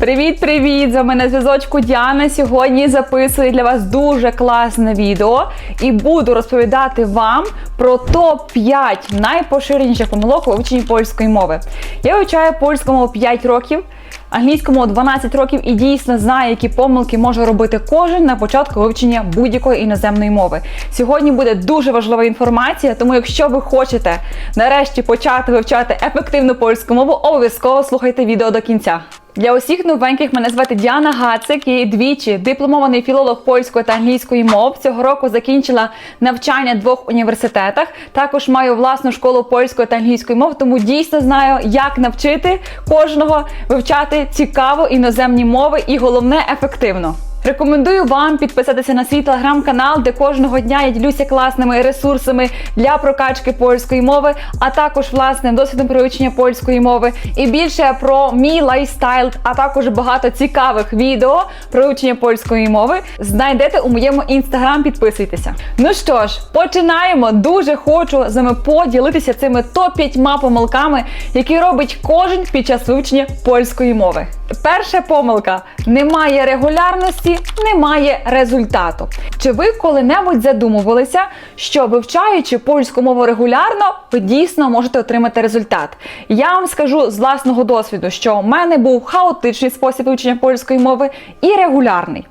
Привіт-привіт! З вами на зв'язочку Діана. Сьогодні записую для вас дуже класне відео і буду розповідати вам про топ-5 найпоширеніших помилок у вивченні польської мови. Я вивчаю польську мову 5 років, англійську мову 12 років і дійсно знаю, які помилки може робити кожен на початку вивчення будь-якої іноземної мови. Сьогодні буде дуже важлива інформація, тому якщо ви хочете нарешті почати вивчати ефективну польську мову, обов'язково слухайте відео до кінця. Для усіх новеньких мене звати Діана Гацик, я двічі дипломований філолог польської та англійської мов. Цього року закінчила навчання в двох університетах. Також маю власну школу польської та англійської мов, тому дійсно знаю, як навчити кожного вивчати цікаво іноземні мови і головне ефективно. Рекомендую вам підписатися на свій телеграм-канал, де кожного дня я ділюся класними ресурсами для прокачки польської мови, а також власним досвідом про вивчення польської мови. І більше про мій лайфстайл, а також багато цікавих відео про вивчення польської мови знайдете у моєму інстаграм. Підписуйтеся. Ну що ж, починаємо. Дуже хочу з вами поділитися цими топ-5 помилками, які робить кожен під час вивчення польської мови. Перша помилка: немає регулярності, немає результату. Чи ви коли-небудь задумувалися, що вивчаючи польську мову регулярно, ви дійсно можете отримати результат? Я вам скажу з власного досвіду, що у мене був хаотичний спосіб вивчення польської мови і регулярний.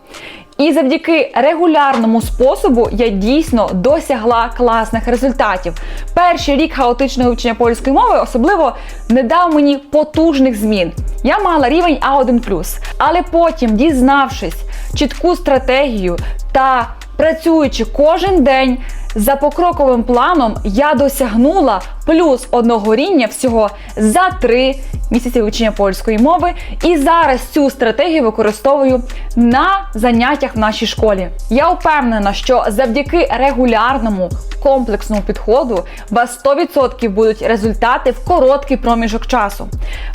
І завдяки регулярному способу я дійсно досягла класних результатів. Перший рік хаотичного вивчення польської мови особливо не дав мені потужних змін. Я мала рівень А1+, але потім, дізнавшись чітку стратегію та працюючи кожен день за покроковим планом, я досягнула плюс одного рівня всього за три місяці вивчення польської мови. І зараз цю стратегію використовую на заняттях в нашій школі. Я впевнена, що завдяки регулярному комплексному підходу у вас 100% будуть результати в короткий проміжок часу.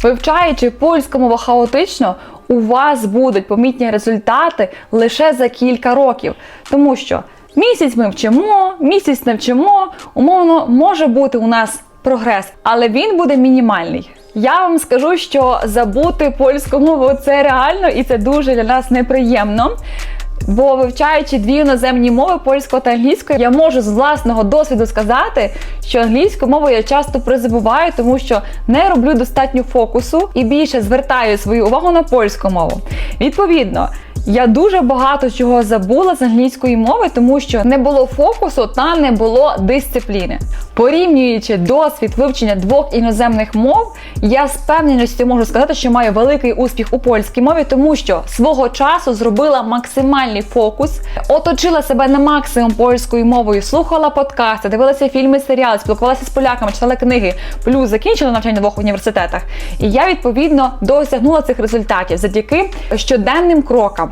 Вивчаючи польську мову хаотично, у вас будуть помітні результати лише за кілька років, тому що місяць ми вчимо, місяць не вчимо, умовно може бути у нас прогрес, але він буде мінімальний. Я вам скажу, що забути польську мову це реально і це дуже для нас неприємно. Бо вивчаючи дві іноземні мови польського та англійської, я можу з власного досвіду сказати, що англійську мову я часто призабуваю, тому що не роблю достатньо фокусу і більше звертаю свою увагу на польську мову. Відповідно. Я дуже багато чого забула з англійської мови, тому що не було фокусу та не було дисципліни. Порівнюючи досвід вивчення двох іноземних мов, я з певністю можу сказати, що маю великий успіх у польській мові, тому що свого часу зробила максимальний фокус, оточила себе на максимум польською мовою, слухала подкасти, дивилася фільми, серіали, спілкувалася з поляками, читала книги, плюс закінчила навчання в двох університетах. І я відповідно досягнула цих результатів завдяки щоденним крокам.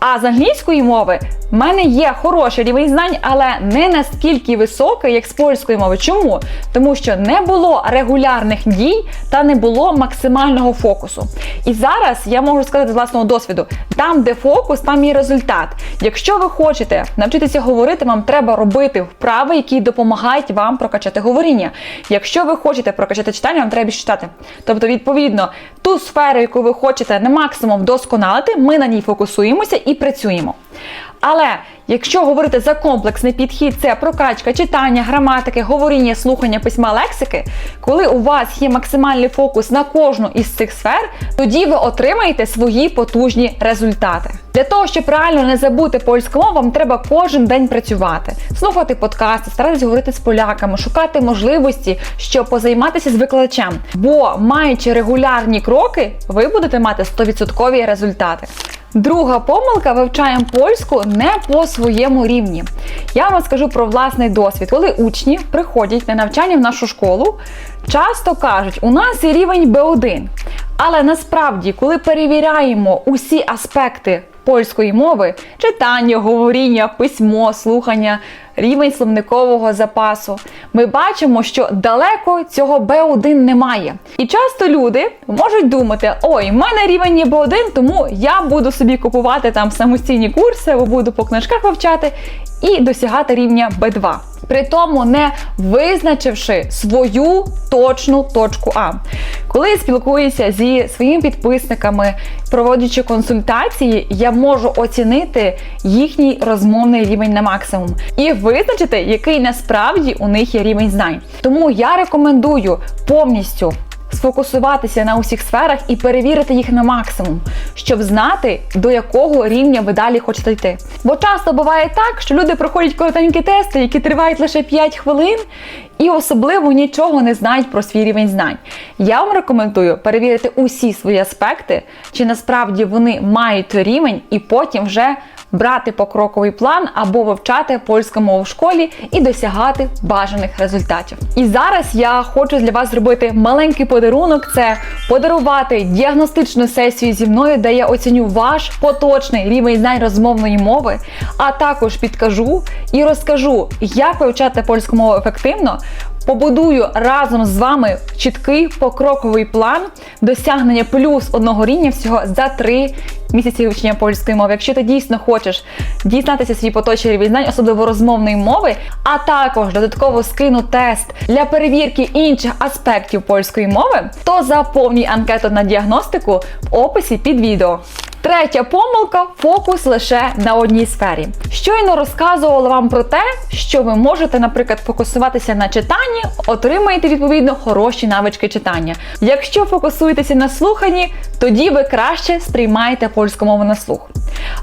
А з англійської мови в мене є хороший рівень знань, але не настільки високий, як з польської мови. Чому? Тому що не було регулярних дій та не було максимального фокусу. І зараз я можу сказати з власного досвіду: там, де фокус, там і результат. Якщо ви хочете навчитися говорити, вам треба робити вправи, які допомагають вам прокачати говоріння. Якщо ви хочете прокачати читання, вам треба читати. Тобто, відповідно, ту сферу, яку ви хочете на максимум вдосконалити, ми на ній фокусуємося і працюємо. Але якщо говорити за комплексний підхід, це прокачка читання, граматики, говоріння, слухання, письма, лексики, коли у вас є максимальний фокус на кожну із цих сфер, тоді ви отримаєте свої потужні результати. Для того, щоб реально не забути польську мову, вам треба кожен день працювати, слухати подкасти, старатися говорити з поляками, шукати можливості, щоб позайматися з викладачем. Бо маючи регулярні кроки, ви будете мати 100% результати. Друга помилка вивчаємо польську не по своєму рівні. Я вам скажу про власний досвід. Коли учні приходять на навчання в нашу школу, часто кажуть, у нас є рівень B1. Але насправді, коли перевіряємо усі аспекти польської мови, читання, говоріння, письмо, слухання, рівень словникового запасу, ми бачимо, що далеко цього B1 немає. І часто люди можуть думати: ой, в мене рівень є B1, тому я буду собі купувати там самостійні курси або буду по книжках вивчати і досягати рівня B2. При тому не визначивши свою точну точку А. Коли спілкуюся зі своїми підписниками, проводячи консультації, я можу оцінити їхній розмовний рівень на максимум і визначити, який насправді у них є рівень знань. Тому я рекомендую повністю сфокусуватися на усіх сферах і перевірити їх на максимум, щоб знати, до якого рівня ви далі хочете йти. Бо часто буває так, що люди проходять коротенькі тести, які тривають лише 5 хвилин, і особливо нічого не знають про свій рівень знань. Я вам рекомендую перевірити усі свої аспекти, чи насправді вони мають рівень, і потім вже брати покроковий план або вивчати польську мову в школі і досягати бажаних результатів. І зараз я хочу для вас зробити маленький подарунок: це подарувати діагностичну сесію зі мною, де я оціню ваш поточний рівень знань розмовної мови, а також підкажу і розкажу, як вивчати польську мову ефективно. Побудую разом з вами чіткий покроковий план досягнення плюс одного рівня всього за три місяці вивчення польської мови. Якщо ти дійсно хочеш дізнатися свій поточний рівень знань, особливо розмовної мови, а також додатково скину тест для перевірки інших аспектів польської мови, то заповнюй анкету на діагностику в описі під відео. Третя помилка фокус лише на одній сфері. Щойно розказувала вам про те, що ви можете, наприклад, фокусуватися на читанні, отримаєте відповідно хороші навички читання. Якщо фокусуєтеся на слуханні, тоді ви краще сприймаєте польську мову на слух.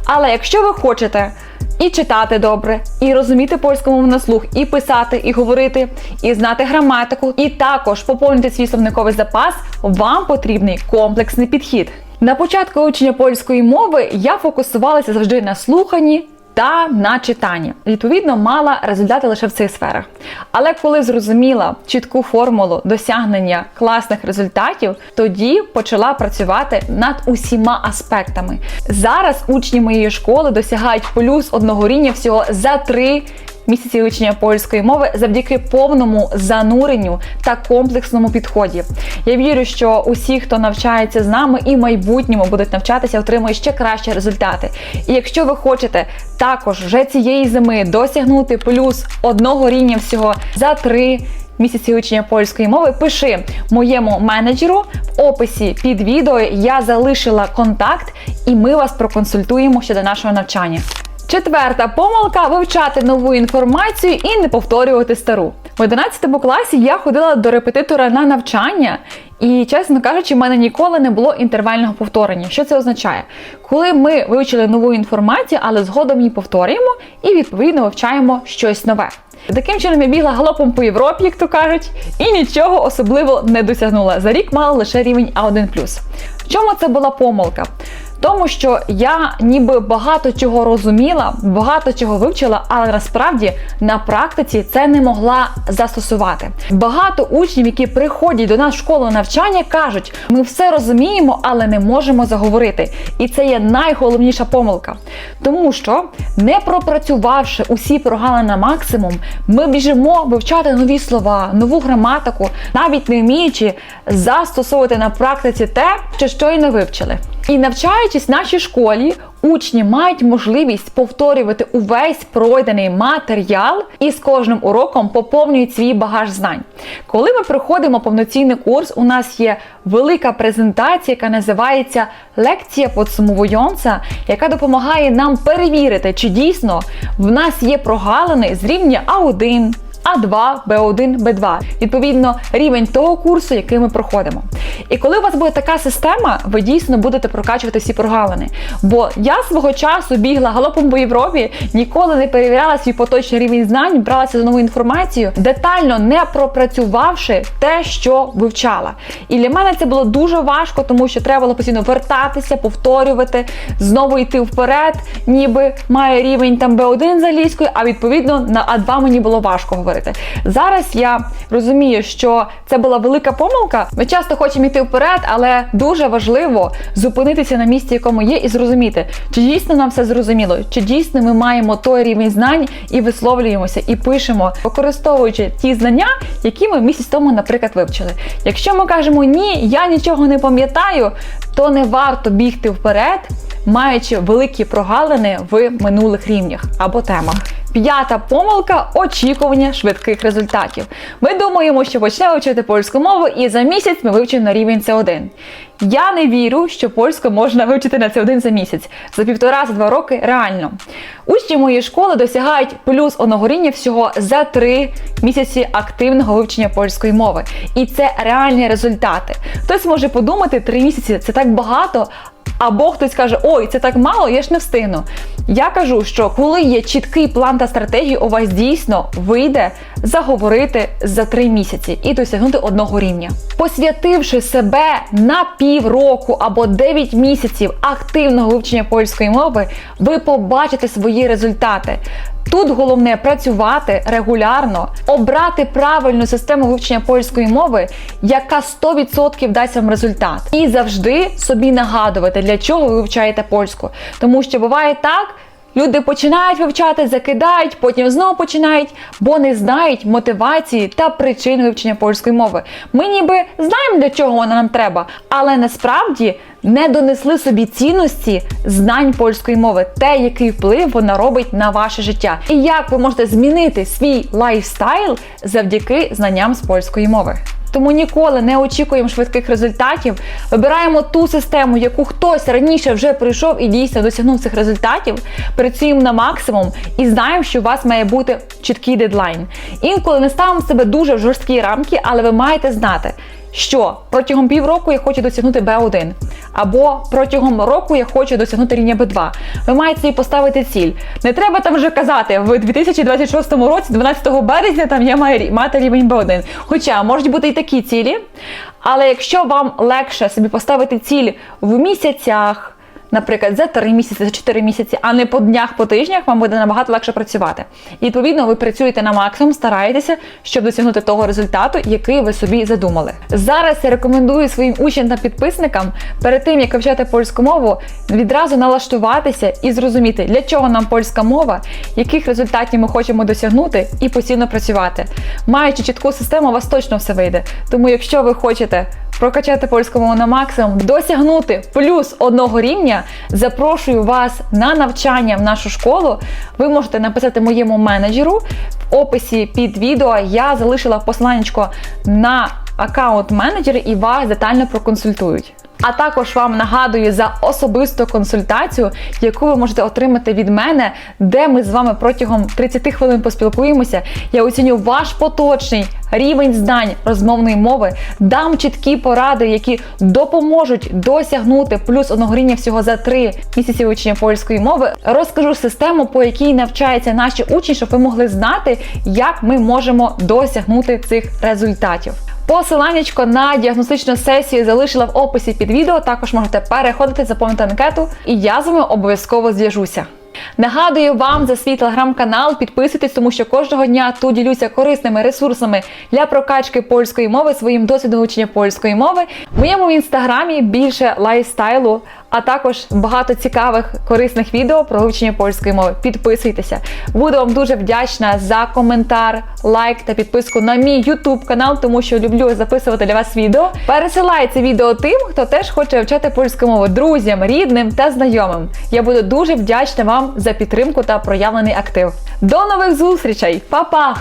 Але якщо ви хочете і читати добре, і розуміти польську мову на слух, і писати, і говорити, і знати граматику, і також поповнити свій словниковий запас, вам потрібний комплексний підхід. На початку вивчення польської мови я фокусувалася завжди на слуханні та на читанні. Відповідно, мала результати лише в цих сферах. Але коли зрозуміла чітку формулу досягнення класних результатів, тоді почала працювати над усіма аспектами. Зараз учні моєї школи досягають плюс одного рівня всього за три місяці вивчення польської мови завдяки повному зануренню та комплексному підході. Я вірю, що усі, хто навчається з нами і в майбутньому будуть навчатися, отримують ще кращі результати. І якщо ви хочете також вже цієї зими досягнути плюс одного рівня всього за три. Місяці вивчення польської мови пиши моєму менеджеру в описі під відео. Я залишила контакт, і ми вас проконсультуємо щодо нашого навчання. Четверта помилка вивчати нову інформацію і не повторювати стару. В 11 класі я ходила до репетитора на навчання, і, чесно кажучи, в мене ніколи не було інтервального повторення. Що це означає? Коли ми вивчили нову інформацію, але згодом її повторюємо і відповідно вивчаємо щось нове. Таким чином я бігла галопом по Європі, як то кажуть, і нічого особливо не досягнула. За рік мала лише рівень А1+. В чому це була помилка? Тому що я ніби багато чого розуміла, багато чого вивчила, але насправді на практиці це не могла застосувати. Багато учнів, які приходять до нас в школу навчання, кажуть: ми все розуміємо, але не можемо заговорити. І це є найголовніша помилка. Тому що, не пропрацювавши усі програми на максимум, ми біжимо вивчати нові слова, нову граматику, навіть не вміючи застосовувати на практиці те, що щойно вивчили. І навчаючись в нашій школі, учні мають можливість повторювати увесь пройдений матеріал і з кожним уроком поповнюють свій багаж знань. Коли ми проходимо повноцінний курс, у нас є велика презентація, яка називається Лекція підсумовуюча, яка допомагає нам перевірити, чи дійсно в нас є прогалини з рівня А1. А2, Б1, Б2. Відповідно, рівень того курсу, який ми проходимо. І коли у вас буде така система, ви дійсно будете прокачувати всі прогалини. Бо я свого часу бігла галопом по Європі, ніколи не перевіряла свій поточний рівень знань, бралася за нову інформацію, детально не пропрацювавши те, що вивчала. І для мене це було дуже важко, тому що треба було постійно вертатися, повторювати, знову йти вперед, ніби має рівень там Б1 з англійською, а відповідно на А2 мені було важко говорити. Зараз я розумію, що це була велика помилка. Ми часто хочемо йти вперед, але дуже важливо зупинитися на місці, якому є, і зрозуміти, чи дійсно нам все зрозуміло, чи дійсно ми маємо той рівень знань і висловлюємося, і пишемо, використовуючи ті знання, які ми місяць тому, наприклад, вивчили. Якщо ми кажемо ні, я нічого не пам'ятаю, то не варто бігти вперед маючи великі прогалини в минулих рівнях або темах. П'ята помилка очікування швидких результатів. Ми думаємо, що почнемо вчити польську мову, і за місяць ми вивчимо на рівень С1. Я не вірю, що польську можна вивчити на С1 за місяць. За півтора за два роки реально. Учні моєї школи досягають плюс одного рівня всього за три місяці активного вивчення польської мови. І це реальні результати. Хтось може подумати, три місяці це так багато. Або хтось каже, ой, це так мало, я ж не встигну. Я кажу, що коли є чіткий план та стратегія, у вас дійсно вийде заговорити за три місяці і досягнути одного рівня. Посвятивши себе на півроку або 9 місяців активного вивчення польської мови, ви побачите свої результати. Тут головне працювати регулярно, обрати правильну систему вивчення польської мови, яка 100% дасть вам результат. І завжди собі нагадувати, для чого ви вивчаєте польську. Тому що буває так. Люди починають вивчати, закидають, потім знову починають, бо не знають мотивації та причин вивчення польської мови. Ми ніби знаємо, для чого вона нам треба, але насправді не донесли собі цінності знань польської мови, те, який вплив вона робить на ваше життя, і як ви можете змінити свій лайфстайл завдяки знанням з польської мови. Тому ніколи не очікуємо швидких результатів. Вибираємо ту систему, яку хтось раніше вже пройшов і дійсно досягнув цих результатів. Працюємо на максимум і знаємо, що у вас має бути чіткий дедлайн. Інколи не ставимо себе дуже в жорсткі рамки, але ви маєте знати, що протягом півроку я хочу досягнути B1, або протягом року я хочу досягнути рівня B2. Ви маєте собі поставити ціль. Не треба там вже казати в 2026 році, 12 березня, там я маю мати рівень B1. Хоча можуть бути і такі цілі. Але якщо вам легше собі поставити ціль в місяцях. Наприклад, за 3 місяці, за 4 місяці, а не по днях, по тижнях, вам буде набагато легше працювати. І відповідно ви працюєте на максимум, стараєтеся, щоб досягнути того результату, який ви собі задумали. Зараз я рекомендую своїм учням та підписникам перед тим, як вивчати польську мову, відразу налаштуватися і зрозуміти, для чого нам польська мова, яких результатів ми хочемо досягнути, і постійно працювати. Маючи чітку систему, у вас точно все вийде. Тому, якщо ви хочете прокачати польську мову на максимум, досягнути плюс одного рівня, запрошую вас на навчання в нашу школу. Ви можете написати моєму менеджеру в описі під відео. Я залишила посланнячко на аккаунт менеджера і вас детально проконсультують. А також вам нагадую за особисту консультацію, яку ви можете отримати від мене, де ми з вами протягом 30 хвилин поспілкуємося. Я оціню ваш поточний рівень знань розмовної мови, дам чіткі поради, які допоможуть досягнути плюс одного рівня всього за 3 місяці вивчення польської мови. Розкажу систему, по якій навчаються наші учні, щоб ви могли знати, як ми можемо досягнути цих результатів. Посиланнячко на діагностичну сесію залишила в описі під відео. Також можете переходити, заповнити анкету, і я з вами обов'язково зв'яжуся. Нагадую вам за свій телеграм-канал, підписуйтесь, тому що кожного дня тут ділюся корисними ресурсами для прокачки польської мови, своїм досвідом вивчення польської мови. В моєму інстаграмі більше лайфстайлу, а також багато цікавих корисних відео про вивчення польської мови. Підписуйтеся. Буду вам дуже вдячна за коментар, лайк та підписку на мій YouTube канал, тому що люблю записувати для вас відео. Пересилай це відео тим, хто теж хоче вчати польську мову друзям, рідним та знайомим. Я буду дуже вдячна вам за підтримку та проявлений актив. До нових зустрічей, Па-па!